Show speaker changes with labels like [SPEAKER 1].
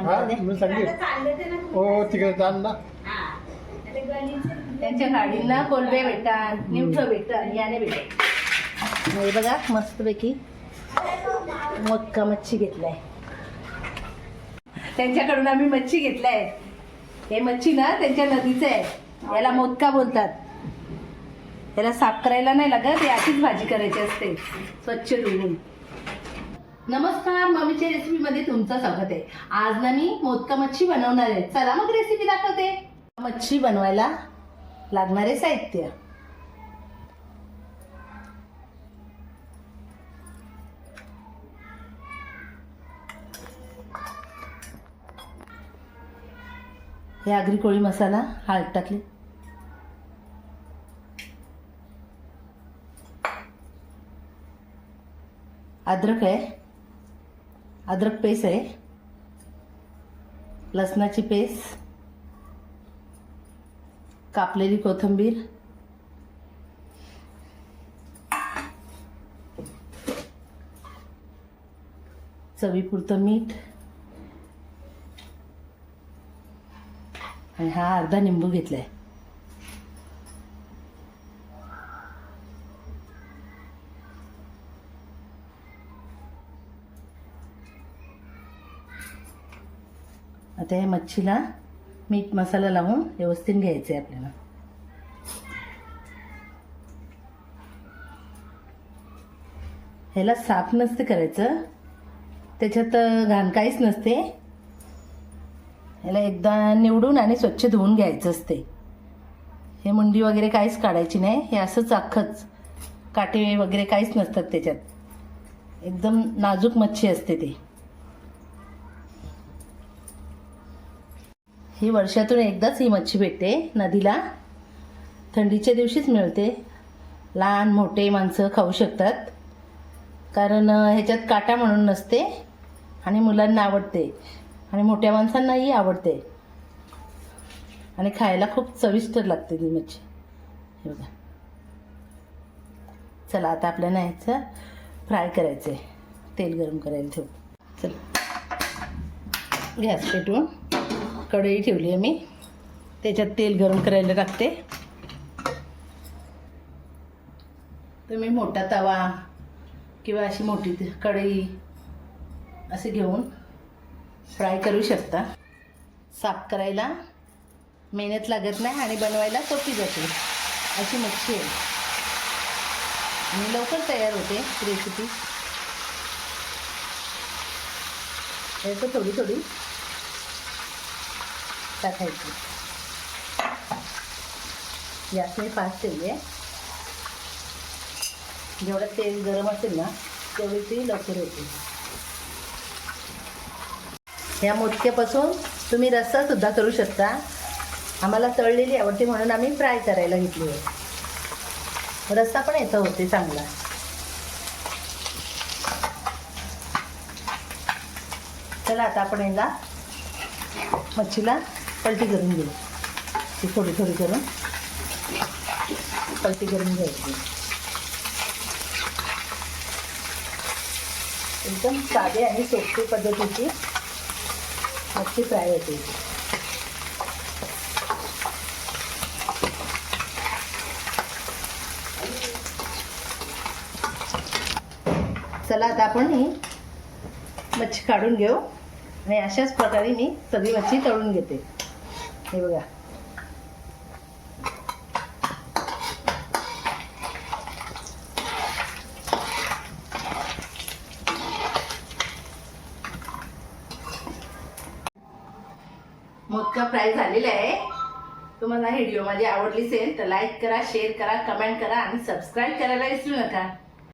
[SPEAKER 1] मी हो तिकडे जाण ना.
[SPEAKER 2] त्यांच्या गाडींना कोलबे भेटतात निवठं भेटतात याने भेटतात. हे बघा मस्तपैकी मक्का मच्छी घेतलाय. त्यांच्याकडून आम्ही मच्छी घेतलाय. हे मच्छी ना त्यांच्या नदीचं आहे. याला मोदका बोलतात. याला साफ करायला नाही लागत याचीच भाजी करायची असते. स्वच्छ धुवून. नमस्कार मम्मीच्या रेसिपीमध्ये तुमचं स्वागत आहे. आज ना मी मोदका मच्छी बनवणार आहे. चला मग रेसिपी दाखवते. मच्छी बनवायला लागणारे साहित्य. हे आगरी कोळी मसाला हळद टाकली. अद्रक आहे. अद्रक पेस्ट आहे. लसणाची पेस्ट. कापलेली कोथिंबीर. चवीपुरतं मीठ. आणि हा अर्धा निंबू घेतला आहे आता या मच्छीला मीठ मसाला लावून व्यवस्थित घ्यायचं आहे आपल्याला. ह्याला साफ नसते करायचं. त्याच्यात घाण काहीच नसते. ह्याला एकदा निवडून आणि स्वच्छ धुवून घ्यायचं असते. हे मुंडी वगैरे काहीच काढायची नाही. हे असंच अख्खंच. काटे वगैरे काहीच नसतात त्याच्यात. एकदम नाजूक मच्छी असते ते. ही वर्षातून एकदाच ही मच्छी भेटते नदीला. थंडीच्या दिवशीच मिळते. लहान मोठे माणसं खाऊ शकतात. कारण ह्याच्यात काटा म्हणून नसते आणि मुलांना आवडते आणि मोठ्या माणसांनाही आवडते. आणि खायला खूप चविष्ट लागते ती मच्छी. हे बघा. चला आता आपल्याला ह्याचं फ्राय करायचं आहे तेल गरम करायला ठेवू. चला. गॅस पेटवून. कढई ठेवली आहे मी. त्याच्यात तेल गरम करायला टाकते. तुम्ही मोठा तवा किंवा अशी मोठी कढई असे घेऊन फ्राय करू शकता. साफ करायला मेहनत लागत नाही आणि बनवायला सोपी जाते. अशी मच्छी आहे. आणि लवकर तयार होते रेसिपी याचं थोडी थोडी टाकायची गॅस मी फास्ट ठेवली आहे. जेवढं तेल गरम असेल ना तेवढी ती लवकर होते. ह्या मोदक्यापासून तुम्ही रस्सासुद्धा करू शकता. आम्हाला तळलेली आवडते म्हणून आम्ही फ्राय करायला घेतली आहे. रस्सा पण येतं होते चांगला. चला आता आपण याला मच्छीला पलटी करून घेऊ ती थोडी थोडी करून. पलटी करून घ्यायची. एकदम साधे आणि सोपी पद्धतीची मच्छी फ्राय होते. चला आता आपण ही मच्छी काढून घेऊ. आणि अशाच प्रकारे मी सगळी मच्छी तळून घेते. हे बघा. मोदका फ्राय झालेला आहे. तुम्हाला व्हिडिओ माझी आवडलीच असेल तर लाईक करा शेअर करा कमेंट करा आणि सबस्क्राईब करायला विसरू नका.